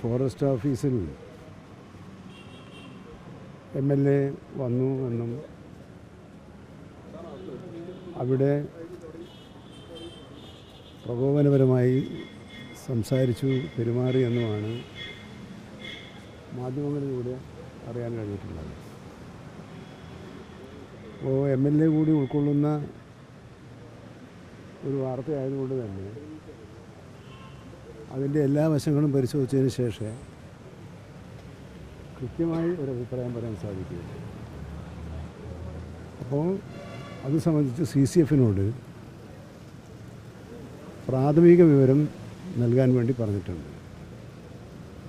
Forest ഓഫീസിൽ M L A വന്നു എന്നും അവിടെ പ്രകോപനപരമായി സംസാരിച്ചു പെരുമാറി എന്നുമാണ് മാധ്യമങ്ങളിലൂടെ അറിയാൻ കഴിഞ്ഞിട്ടുള്ളത്. അപ്പോൾ എം എൽ എ കൂടി ഉൾക്കൊള്ളുന്ന ഒരു വാർത്തയായതുകൊണ്ട് തന്നെ അതിന്റെ എല്ലാ വശങ്ങളും പരിശോധിച്ചതിന് ശേഷം കൃത്യമായി ഒരു അഭിപ്രായം പറയാൻ സാധിക്കുകയുള്ളൂ അപ്പോൾ അത് സംബന്ധിച്ച് സി സി എഫിനോട് പ്രാഥമിക വിവരം നൽകാൻ വേണ്ടി പറഞ്ഞിട്ടുണ്ട്.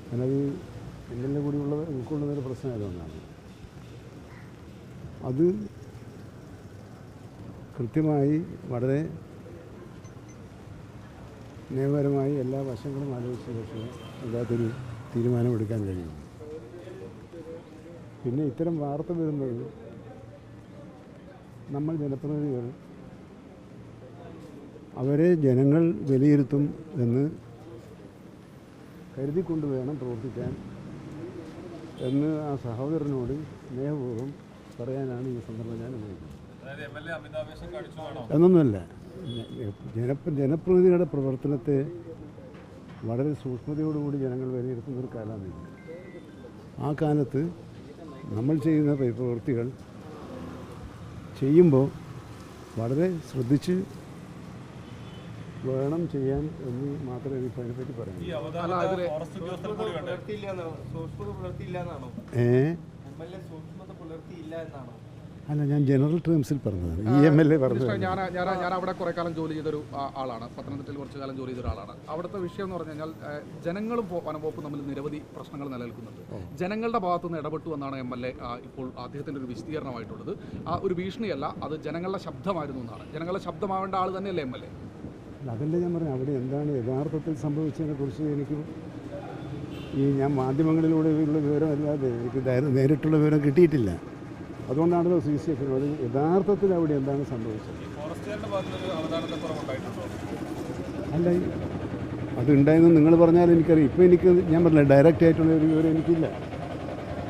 ഞാനത് എം കൂടിയുള്ളത് ഉൾക്കൊള്ളുന്നൊരു പ്രശ്നമായതുകൊണ്ടാണ് അത് കൃത്യമായി വളരെ നിയമപരമായി എല്ലാ വശങ്ങളും ആലോചിച്ച ശേഷം അതിനകത്തൊരു തീരുമാനമെടുക്കാൻ കഴിയും പിന്നെ ഇത്തരം വാർത്ത വരുന്നത് നമ്മൾ ജനപ്രതിനിധികൾ അവരെ ജനങ്ങൾ വിലയിരുത്തും എന്ന് കരുതിക്കൊണ്ട് വേണം പ്രവർത്തിക്കാൻ എന്ന് ആ സഹോദരനോട് സ്നേഹപൂർവം പറയാനാണ് ഈ സന്ദർഭം ഞാൻ ഉപയോഗിക്കുന്നത്. എന്നൊന്നുമല്ല. ജന ജനപ്രതിനിധിയുടെ പ്രവർത്തനത്തെ വളരെ സൂക്ഷ്മതയോടുകൂടി ജനങ്ങൾ വിലയിരുത്തുന്ന ഒരു കാലമാണ് ആ കാലത്ത് നമ്മൾ ചെയ്യുന്ന പ്ര- പ്രവൃത്തികൾ ചെയ്യുമ്പോൾ വളരെ ശ്രദ്ധിച്ച് വേണം ചെയ്യാൻ എന്ന് മാത്രമേ എനിക്ക് അതിനെപ്പറ്റി പറയാൻ ഏ? അല്ല ഞാൻ ജനറൽ ടേംസിൽ പറഞ്ഞതാണ്. ഇ എം എൽ എ പറഞ്ഞു ഞാൻ ഞാൻ അവിടെ കുറെ കാലം ജോലി ചെയ്തൊരു ആളാണ്. പത്തനംതിട്ടയിൽ കുറച്ച് കാലം ജോലി ചെയ്ത ഒരാളാണ് അവിടുത്തെ വിഷയം എന്ന് പറഞ്ഞു കഴിഞ്ഞാൽ ജനങ്ങളും വനംവകുപ്പും തമ്മിൽ നിരവധി പ്രശ്നങ്ങൾ നിലനിൽക്കുന്നുണ്ട്. ജനങ്ങളുടെ ഭാഗത്തുനിന്ന് ഇടപെട്ടു എന്നാണ് എം എൽ എ ഇപ്പോൾ അദ്ദേഹത്തിന്റെ ഒരു വിശദീകരണമായിട്ടുള്ളത് ആ ഒരു ഭീഷണിയല്ല അത് ജനങ്ങളുടെ ശബ്ദമായിരുന്നു എന്നാണ്. ജനങ്ങളുടെ ശബ്ദമാവേണ്ട ആൾ തന്നെയല്ലേ എം എൽ എ? അതല്ലേ ഞാൻ പറഞ്ഞു അവിടെ എന്താണ് യഥാർത്ഥത്തിൽ സംഭവിച്ചതിനെ കുറിച്ച് എനിക്ക് ഈ ഞാൻ മാധ്യമങ്ങളിലൂടെയുള്ള വിവരമല്ലാതെ എനിക്ക് നേരെ- നേരിട്ടുള്ള വിവരം കിട്ടിയിട്ടില്ല. അതുകൊണ്ടാണല്ലോ സി സി എഫ് യഥാർത്ഥത്തിൽ അവിടെ എന്താണ് സംഭവിച്ചത്? അല്ല അത് അതുണ്ടായെന്ന് നിങ്ങൾ പറഞ്ഞാൽ എനിക്കറിയാം. ഇപ്പം എനിക്ക് ഞാൻ പറഞ്ഞില്ല ഡയറക്റ്റ് ആയിട്ടുള്ള ഒരു വിവരം എനിക്കില്ല.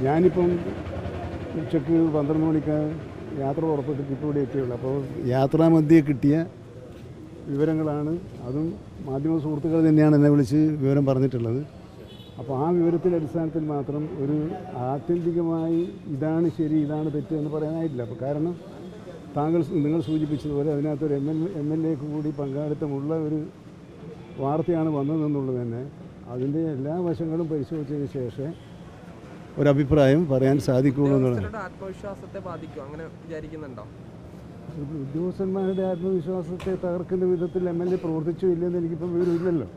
ഞാനിപ്പം ഉച്ചയ്ക്ക് പന്ത്രണ്ട് മണിക്ക് യാത്ര പുറപ്പെട്ടിട്ട് ഇപ്പോൾ ഇവിടെ എത്തിയുള്ളൂ. അപ്പോൾ യാത്രാമധ്യേ കിട്ടിയ വിവരങ്ങളാണ്. അതും മാധ്യമ സുഹൃത്തുക്കൾ തന്നെയാണ് എന്നെ വിളിച്ച് വിവരം പറഞ്ഞിട്ടുള്ളത്. അപ്പോൾ ആ വിവരത്തിന്റെ അടിസ്ഥാനത്തിൽ മാത്രം ഒരു ആത്യന്തികമായി ഇതാണ് ശരി ഇതാണ് തെറ്റ് എന്ന് പറയാനായിട്ടില്ല. അപ്പോൾ കാരണം താങ്കൾ നിങ്ങൾ സൂചിപ്പിച്ചതുപോലെ അതിനകത്തൊരു എം എൽ എം എൽ എക്ക് കൂടി പങ്കാളിത്തമുള്ള ഒരു വാർത്തയാണ് വന്നതെന്നുള്ളത് തന്നെ. അതിന്റെ എല്ലാ വശങ്ങളും പരിശോധിച്ചതിന് ശേഷം ഒരഭിപ്രായം പറയാൻ സാധിക്കുള്ളൂ എന്നുള്ളത് ഉദ്യോഗസ്ഥരുടെ ആത്മവിശ്വാസത്തെ ബാധിക്കും അങ്ങനെ വിചാരിക്കുന്നുണ്ടോ? ഉദ്യോഗസ്ഥന്മാരുടെ ആത്മവിശ്വാസത്തെ തകർക്കുന്ന വിധത്തിൽ എം എൽ എ പ്രവർത്തിച്ചു ഇല്ലെന്ന് എനിക്കിപ്പം വിവരമില്ലല്ലോ.